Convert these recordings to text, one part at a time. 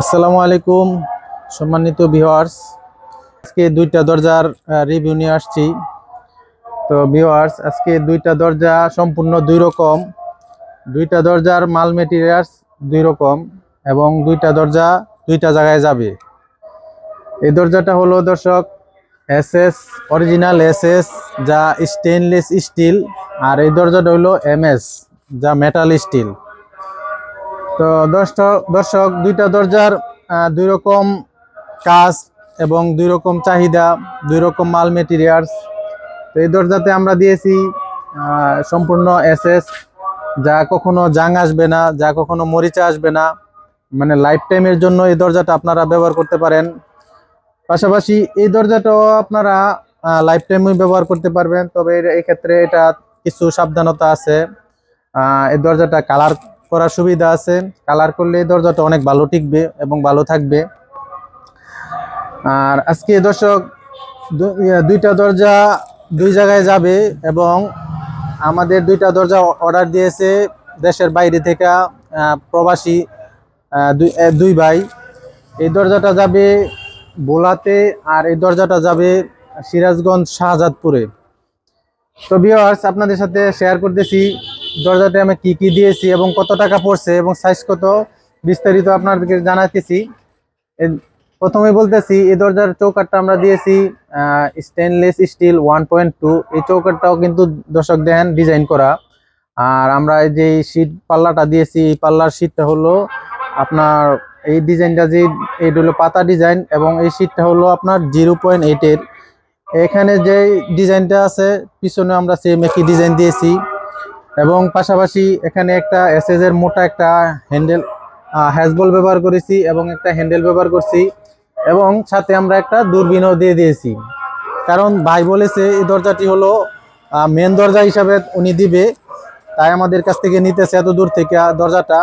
আসসালামু আলাইকুম, সম্মানিত ভিওয়ার্স আজকে দুইটা দরজার রিভিউ নিয়ে আসছি। তো ভিওয়ার্স আজকে দুইটা দরজা সম্পূর্ণ দুই রকম। দুইটা দরজার মাল মেটেরিয়ালস দুই রকম এবং দুইটা দরজা দুইটা জায়গায় যাবে। এই দরজাটা হলো দর্শক S S original S S যা স্টেনলেস স্টিল আর এই দরজাটা হলো এম এস যা মেটাল স্টিল তো দর্শক, দুইটা দরজার দুই রকম কাজ এবং দুই রকম চাহিদা, দুই রকম মাল মেটেরিয়ালস তো এই দরজাতে আমরা দিয়েছি সম্পূর্ণ এসএস, যা কখনো জাং আসবে না, যা কখনো মরিচা আসবে না। মানে লাইফ টাইমের জন্য এই দরজাটা আপনারা ব্যবহার করতে পারেন। পাশাপাশি এই দরজাটাও আপনারা লাইফ টাইমে ব্যবহার করতে পারবেন, তবে এই ক্ষেত্রে এটা কিছু সাবধানতা আছে। এই দরজাটা কালার করার সুবিধা আছে। কালার করলে দরজাটা অনেক ভালো টিকবে এবং ভালো থাকবে। আর আজকে দর্শক দুইটা দরজা দুই জায়গায় যাবে এবং আমাদের দুইটা দরজা অর্ডার দিয়েছে দেশের বাইরে থেকে প্রবাসী দুই ভাই। এই দরজাটা যাবে বোলাতে আর এই দরজাটা যাবে সিরাজগঞ্জ শাহজাদপুরে। তো ভিউয়ার্স আপনাদের সাথে শেয়ার করতেছি। দরজাতে আমি কি কি দিয়েছি এবং কত টাকা পড়ছে এবং সাইজ কত, বিস্তারিত আপনাদেরকে জানাতেছি প্রথমে বলতেছি, এই দরজার চৌকাটটা আমরা দিয়েছি stainless steel one point two এই চৌকাটটাও কিন্তু দর্শক দেখেন ডিজাইন করা। আর আমরা এই যে শীট পাল্লাটা দিয়েছি, এই পাল্লার শীটটা হলো আপনার এই ডিজাইনটা যে এইটা হলো পাতা ডিজাইন এবং এই শীটটা হলো আপনার জিরো পয়েন্ট এইটের এখানে যে ডিজাইনটা আছে, পিছনে আমরা সেম একই ডিজাইন দিয়েছি। এবং পাশাপাশি এখানে একটা এসএস এর মোটা একটা হ্যান্ডেল হ্যাজবল ব্যবহার করেছি এবং একটা হ্যান্ডেল ব্যবহার করছি এবং সাথে আমরা একটা দূরবীনও দিয়ে দিয়েছি। কারণ ভাই বলেছে এই দরজাটি হলো মেন দরজা হিসাবে উনি দিবে, তাই আমাদের কাছ থেকে নিতেছে এত দূর থেকে দরজাটা।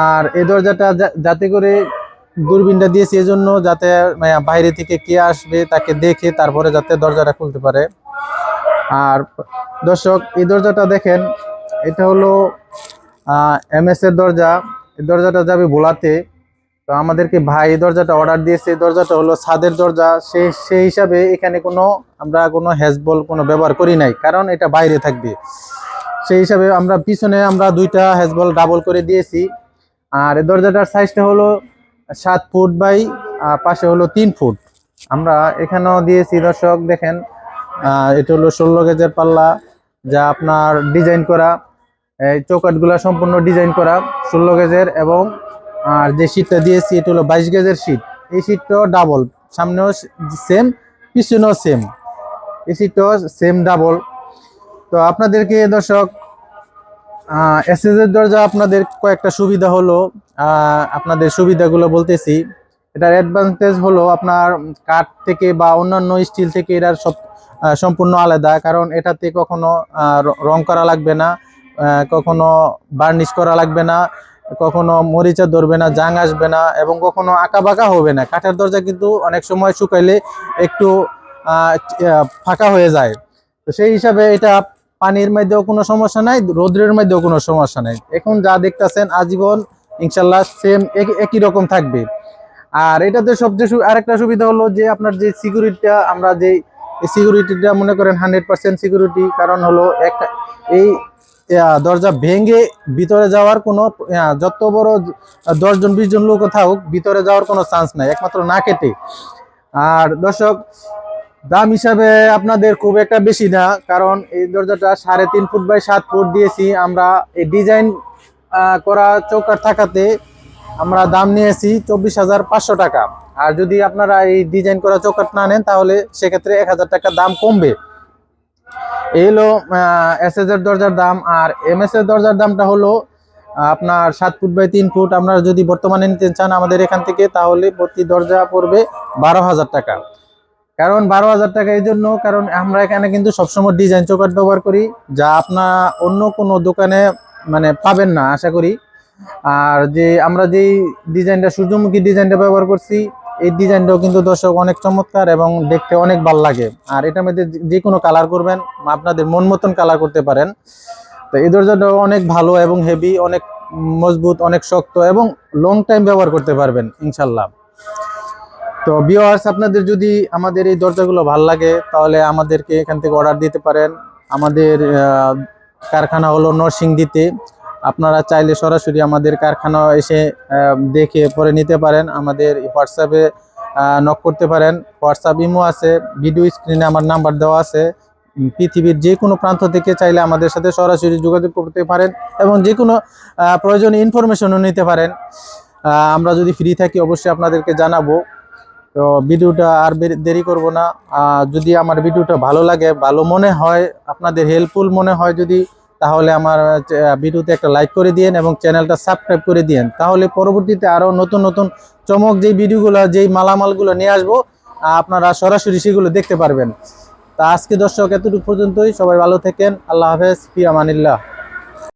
আর এই দরজাটা যাতে করে দূরবীনটা দিয়েছি এজন্য যাতে বাইরে থেকে কে আসবে তাকে দেখে তারপরে যাতে দরজাটা খুলতে পারে। আর দর্শক, এই দরজাটা দেখেন, এটা হলো এম এর দরজা। এই দরজাটা যাবে ভোলাতে। তো আমাদেরকে ভাই এই দরজাটা অর্ডার দিয়েছে। এই দরজাটা হলো ছাদের দরজা। সে সেই হিসাবে এখানে কোনো, আমরা কোনো হ্যাজবল কোনো ব্যবহার করি নাই, কারণ এটা বাইরে থাকবে। সেই হিসাবে আমরা পিছনে আমরা দুইটা হ্যাজবল ডাবল করে দিয়েছি। আর এই দরজাটার সাইজটা হলো সাত ফুট বাই পাশে হলো তিন ফুট। আমরা এখানেও দিয়েছি, দর্শক, দেখেন এটা হলো ষোলো গেজের পাল্লা, যা আপনার ডিজাইন করা, এই চৌকাটগুলা সম্পূর্ণ ডিজাইন করা, ষোলো গেজের এবং, আর যে শীটটা দিয়েছি, এটা হলো বাইশ গেজের শীট এই শীটটাও ডাবল সামনেও সেম পিছনেও সেম এই শীটটাও সেম ডাবল তো আপনাদেরকে দর্শক এসএস এর দরজা আপনাদের কয়েকটা সুবিধা হলো। আপনাদের সুবিধাগুলো বলতেছি। এটার অ্যাডভান্টেজ হলো আপনার কাঠ থেকে বা অন্যান্য স্টিল থেকে এটার সব সম্পূর্ণ আলাদা। কারণ এটাতে কখনো রং করা লাগবে না কখনো বার্নিশ করা লাগবে না, কখনো মরিচা ধরবে না, জাং আসবে না এবং কখনো আঁকা বাঁকা হবে না। কাঠের দরজা কিন্তু অনেক সময় শুকাইলে একটু ফাঁকা হয়ে যায়। তো সেই হিসাবে এটা পানির মধ্যেও কোনো সমস্যা নাই, রোদ্রের মধ্যেও কোনো সমস্যা নাই। এখন যা দেখতেছেন, আজীবন ইনশাল্লাহ সেম একই রকম থাকবে। আর এটাতে সবচেয়ে আরেকটা সুবিধা হলো যে আপনার যে সিকিউরিটিটা আমরা যে সিকিউরিটিটা মনে করেন হান্ড্রেড পার্সেন্ট সিকিউরিটি কারণ হলো একটা এই দরজা ভেঙে ভিতরে যাওয়ার কোনো যত বড় দশজন বিশ জন লোক থাকুক, ভিতরে যাওয়ার কোনো চান্স নাই, একমাত্র না কেটে। আর দর্শক, দাম হিসাবে আপনাদের খুব একটা বেশি না, কারণ এই দরজাটা সাড়ে তিন ফুট বাই সাত ফুট দিয়েছি, আমরা এই ডিজাইন করা চৌকার থাকাতে আমরা দাম নিয়েছি চব্বিশ হাজার পাঁচশো টাকা। আর যদি আপনারা এই ডিজাইন করা চৌকাট না নেন, তাহলে সেক্ষেত্রে এক হাজার টাকা দাম কমবে। এই হলো এস এস এর দরজার দাম, আর এম এস এর দরজার দামটা হলো, আপনার সাত ফুট বাই তিন ফুট। আপনারা যদি বর্তমানে নিতে চান আমাদের এখান থেকে, তাহলে প্রতি দরজা পড়বে বারো হাজার টাকা। কারণ বারো হাজার টাকা এই জন্য, কারণ আমরা এখানে কিন্তু সবসময় ডিজাইন চৌকাট ব্যবহার করি। যা আপনার অন্য কোনো দোকানে মানে পাবেন না, আশা করি। আর যে আমরা যেই ডিজাইনটা, সূর্যমুখী ডিজাইনটা ব্যবহার করছি, এই ডিজাইনটাও কিন্তু দর্শক অনেক চমৎকার এবং দেখতে অনেক ভালো লাগে। আর এটার মধ্যে যে- কোনো কালার করবেন, আপনাদের মন মতন কালার করতে পারেন। তো এই দরজাটাও অনেক ভালো এবং হেভি অনেক মজবুত, অনেক শক্ত এবং লং টাইম ব্যবহার করতে পারবেন, ইনশাল্লাহ। তো ভিউয়ার্স আপনাদের যদি আমাদের এই দরজাগুলো ভালো লাগে, তাহলে আমাদেরকে এখান থেকে অর্ডার দিতে পারেন। আমাদের কারখানা হলো নরসিংদীতে। আপনারা চাইলে সরাসরি আমাদের কারখানা এসে দেখে পরে নিতে পারেন। আমাদের হোয়াটসঅ্যাপে নক করতে পারেন। হোয়াটসঅ্যাপ ইমো আছে ভিডিও স্ক্রিনে আমার নাম্বার দেওয়া আছে। পৃথিবীর যে কোনো প্রান্ত থেকে চাইলে আমাদের সাথে সরাসরি যোগাযোগ করতে পারেন এবং যে কোনো প্রয়োজনীয় ইনফরমেশনও নিতে পারেন। আমরা যদি ফ্রি থাকি, অবশ্যই আপনাদেরকে জানাব। তো ভিডিওটা আর দেরি করব না। যদি আমার ভিডিওটা ভালো লাগে, ভালো মনে হয়, আপনাদের হেল্পফুল মনে হয় যদি তাহলে আমার ভিডিওতে একটা লাইক করে দিয়েন এবং চ্যানেলটা সাবস্ক্রাইব করে দিয়েন। তাহলে পরবর্তীতে আরও নতুন নতুন চমক যেই ভিডিওগুলো, যেই মালামালগুলো নিয়ে আসব আপনারা সরাসরি সেগুলো দেখতে পারবেন। তা আজকে দর্শক এতটুকু পর্যন্তই। সবাই ভালো থাকেন। আল্লাহ হাফেজ। ফি আমানিল্লাহ।